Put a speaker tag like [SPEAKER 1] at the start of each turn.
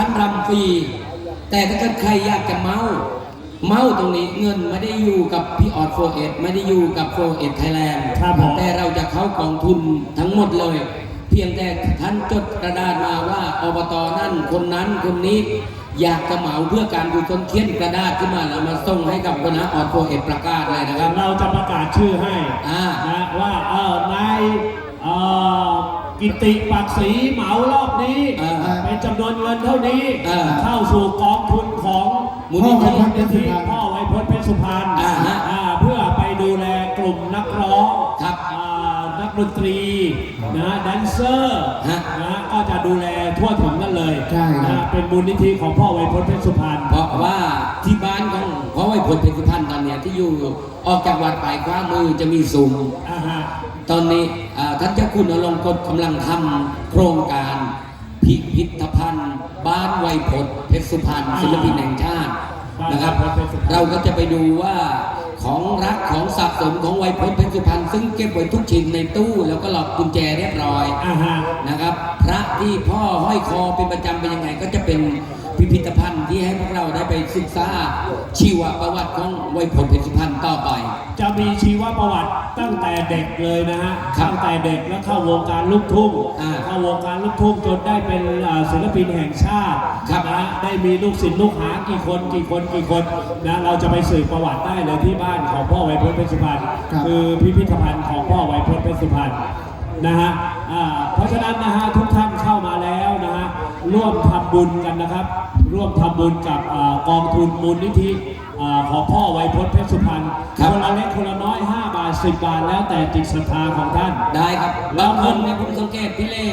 [SPEAKER 1] คัญรำฟรี แต่ถ้าเกิดใครอยากจะเมา เมาตรงนี้เงินไม่ได้อยู่กับพี่ออดโฟเอไม่ได้อยู่กับโฟเอไทยแลนด์
[SPEAKER 2] ครับผม
[SPEAKER 1] แต่เราจะเข้ากองทุนทั้งหมดเลย เพียงแต่ท่านจดกระดาษมาว่าอบตนั่นคนนั้นคนนี้อยากจะเหมาเพื่อการกุศลเขียนกระดาษขึ้นมาแล้วมาส่งให้กับคณะออดโฟเอประกาศเลยนะครับ
[SPEAKER 2] เราจะประกาศชื่อให้
[SPEAKER 1] อ่า
[SPEAKER 2] นะว่าเออนายเอ่อ กิติปักศรีเหมารอบนี้
[SPEAKER 1] อ่า
[SPEAKER 2] เป็นจำนวนเงินเท่านี้
[SPEAKER 1] อ่า
[SPEAKER 2] เข้าสู่กองทุนของ
[SPEAKER 1] มูลนิธิ
[SPEAKER 2] พ่อไวยพจน์เพชรสุพรรณพ่อไวยพจน์เพชรสุพรรณ
[SPEAKER 1] อ่าฮะ
[SPEAKER 2] อ่าเพื่อไปดูแลกลุ่มนักร้อง
[SPEAKER 1] ครับ
[SPEAKER 2] อ่านักดนตรีนะแดนเซอร์
[SPEAKER 1] ฮะ
[SPEAKER 2] นะก็จะดูแลทั่วถึงกันเลย
[SPEAKER 3] ใช่ครับ
[SPEAKER 2] นะเป็นมูลนิธิของพ่อไวยพจน์เพชรสุพรรณ
[SPEAKER 1] เพราะว่าที่บ้านของเพราะว่าผลเป็นสุพรรณตอนเนี้ยที่อยู่ออกจากวัดไปขว้ามือจะมีซุ้ม
[SPEAKER 2] อ่าฮะ
[SPEAKER 1] ตอนนี้อ่าท่านเจ้าคุณอลงกฎกำลังทำโครงการพิพิธภัณฑ์ บ้านไวยพจน์เพชรสุพรรณศิลปินแห่งชาตินะครับ
[SPEAKER 2] บ้านไวยพจน์เพชรสุพรรณ
[SPEAKER 1] เราก็จะไปดูว่าของรักของสะสมของไวยพจน์เพชรสุพรรณซึ่งเก็บไว้ทุกชิ้นในตู้แล้วก็ล็อกกุญแจเรียบร้อย
[SPEAKER 2] อ่าฮะ
[SPEAKER 1] นะครับ พระที่พ่อห้อยคอเป็นประจำเป็นยังไงก็จะเป็นพิพิธภัณฑ์ที่ให้พวกเราได้ไปศึกษาชีวประวัติของไวยพจน์เพชรสุพรรณต่อไป
[SPEAKER 2] จะมีชีวประวั ติตั้งแต่เด็กเลยนะฮะ
[SPEAKER 1] ครับ
[SPEAKER 2] ตั้งแต่เด็กแล้วเข้าวงการลูกทุ่ง
[SPEAKER 1] อ่า
[SPEAKER 2] เข้าวงการลูกทุ่งจนได้เป็นอ่าศิลปินแห่งชาติ
[SPEAKER 1] ครับ
[SPEAKER 2] นะได้มีลูกศิษย์ลูกหากี่คนกี่คนกี่คนนะเราจะไปสืบประวัติได้เลยที่บ้านของพ่อไวยพจน์เพชรสุพรรณ
[SPEAKER 3] ครับ
[SPEAKER 2] คือพิพิธภัณฑ์ของพ่อไวยพจน์เพชรสุพรรณนะฮะอ่าเพราะฉะนั้นนะฮะทุกท่านเข้ามาแล้วนะฮะร่วมทำบุญกันนะครับ ร่วมทำบุญกับอ่ากองทุนมูลนิธิอ่าของพ่อไวยพจน์เพชรสุพรรณ
[SPEAKER 1] ครับ
[SPEAKER 2] คนละเล็กคนละน้อย 5บาท10บาทแล้วแต่จิตศรัทธาของท่าน
[SPEAKER 1] ได้ครับบางคนเนี่ยผมสังเกตพี่เล่